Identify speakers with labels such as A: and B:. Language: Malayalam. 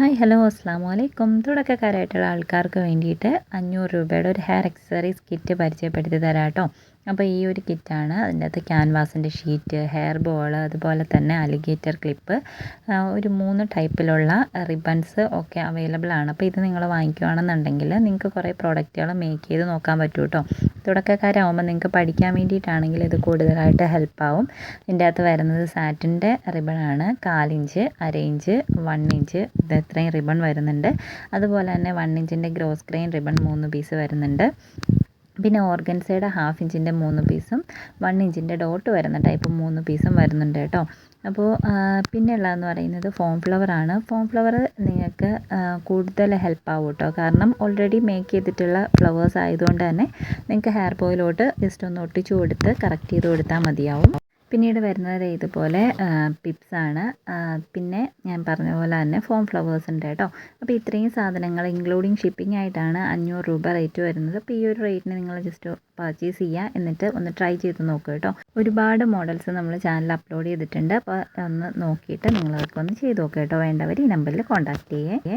A: ഹായ് ഹലോ അസ്സാം വലൈക്കും തുടക്കക്കാരായിട്ടുള്ള ആൾക്കാർക്ക് വേണ്ടിയിട്ട് അഞ്ഞൂറ് രൂപയുടെ ഒരു ഹെയർ അക്സസറീസ് കിറ്റ് പരിചയപ്പെടുത്തി തരാം കേട്ടോ. അപ്പോൾ ഈ ഒരു കിറ്റാണ് അതിന്റെ അകത്ത് ക്യാൻവാസിന്റെ ഷീറ്റ് ഹെയർ ബോൾ അതുപോലെ തന്നെ അലിഗേറ്റർ ക്ലിപ്പ് ഒരു മൂന്ന് ടൈപ്പിലുള്ള റിബൺസ് ഒക്കെ അവൈലബിൾ ആണ്. അപ്പോൾ ഇത് നിങ്ങൾ വാങ്ങിക്കുകയാണെന്നുണ്ടെങ്കിൽ നിങ്ങൾക്ക് കുറേ പ്രോഡക്റ്റുകൾ മേക്ക് ചെയ്ത് നോക്കാൻ പറ്റും കേട്ടോ. തുടക്കക്കാരാകുമ്പോൾ നിങ്ങൾക്ക് പഠിക്കാൻ വേണ്ടിയിട്ടാണെങ്കിൽ ഇത് കൂടുതലായിട്ട് ഹെൽപ്പാവും ഇതിന്റെ അകത്ത് വരുന്നത് സാറ്റിന്റെ റിബണാണ് കാലിഞ്ച് അര ഇഞ്ച് വൺ ഇഞ്ച് ഇത് ഇത്രയും റിബൺ വരുന്നുണ്ട്. അതുപോലെ തന്നെ വൺ ഇഞ്ചിന്റെ ഗ്രോസ് ക്രെയിൻ റിബൺ മൂന്ന് പീസ് വരുന്നുണ്ട്. പിന്നെ ഓർഗൻസയുടെ ഹാഫ് ഇഞ്ചിന്റെ മൂന്ന് പീസും വൺ ഇഞ്ചിന്റെ ഡോട്ട് വരുന്ന ടൈപ്പ് മൂന്ന് പീസും വരുന്നുണ്ട് കേട്ടോ. അപ്പോൾ പിന്നെ ഉള്ളതെന്ന് പറയുന്നത് ഫോം ഫ്ലവർ ആണ്. ഫോം ഫ്ലവർ നിങ്ങൾക്ക് കൂടുതൽ ഹെൽപ്പ് ആവും കേട്ടോ. കാരണം ഓൾറെഡി മേക്ക് ചെയ്തിട്ടുള്ള ഫ്ലവേഴ്സ് ആയതുകൊണ്ട് തന്നെ നിങ്ങൾക്ക് ഹെയർ ബോയിലോട്ട് ജസ്റ്റ് ഒന്ന് ഒട്ടിച്ചു കൊടുത്ത് കറക്റ്റ് ചെയ്ത് കൊടുത്താൽ മതിയാവും. പിന്നീട് വരുന്നത് ഇതുപോലെ പിപ്സാണ് പിന്നെ ഞാൻ പറഞ്ഞ പോലെ തന്നെ ഫോം ഫ്ലവേഴ്സ് ഉണ്ട് കേട്ടോ. അപ്പോൾ ഇത്രയും സാധനങ്ങൾ ഇൻക്ലൂഡിങ് ഷിപ്പിംഗ് ആയിട്ടാണ് അഞ്ഞൂറ് രൂപ റേറ്റ് വരുന്നത്. അപ്പോൾ ഈ ഒരു റേറ്റിന് നിങ്ങൾ ജസ്റ്റ് പർച്ചേസ് ചെയ്യുക എന്നിട്ട് ഒന്ന് ട്രൈ ചെയ്ത് നോക്കുക കേട്ടോ. ഒരുപാട് മോഡൽസ് നമ്മൾ ചാനൽ അപ്ലോഡ് ചെയ്തിട്ടുണ്ട്. അപ്പോൾ ഒന്ന് നോക്കിയിട്ട് നിങ്ങൾക്കൊന്ന് ചെയ്ത് നോക്കുക കേട്ടോ. വേണ്ടവർ ഈ നമ്പറിൽ കോൺടാക്റ്റ് ചെയ്യേ.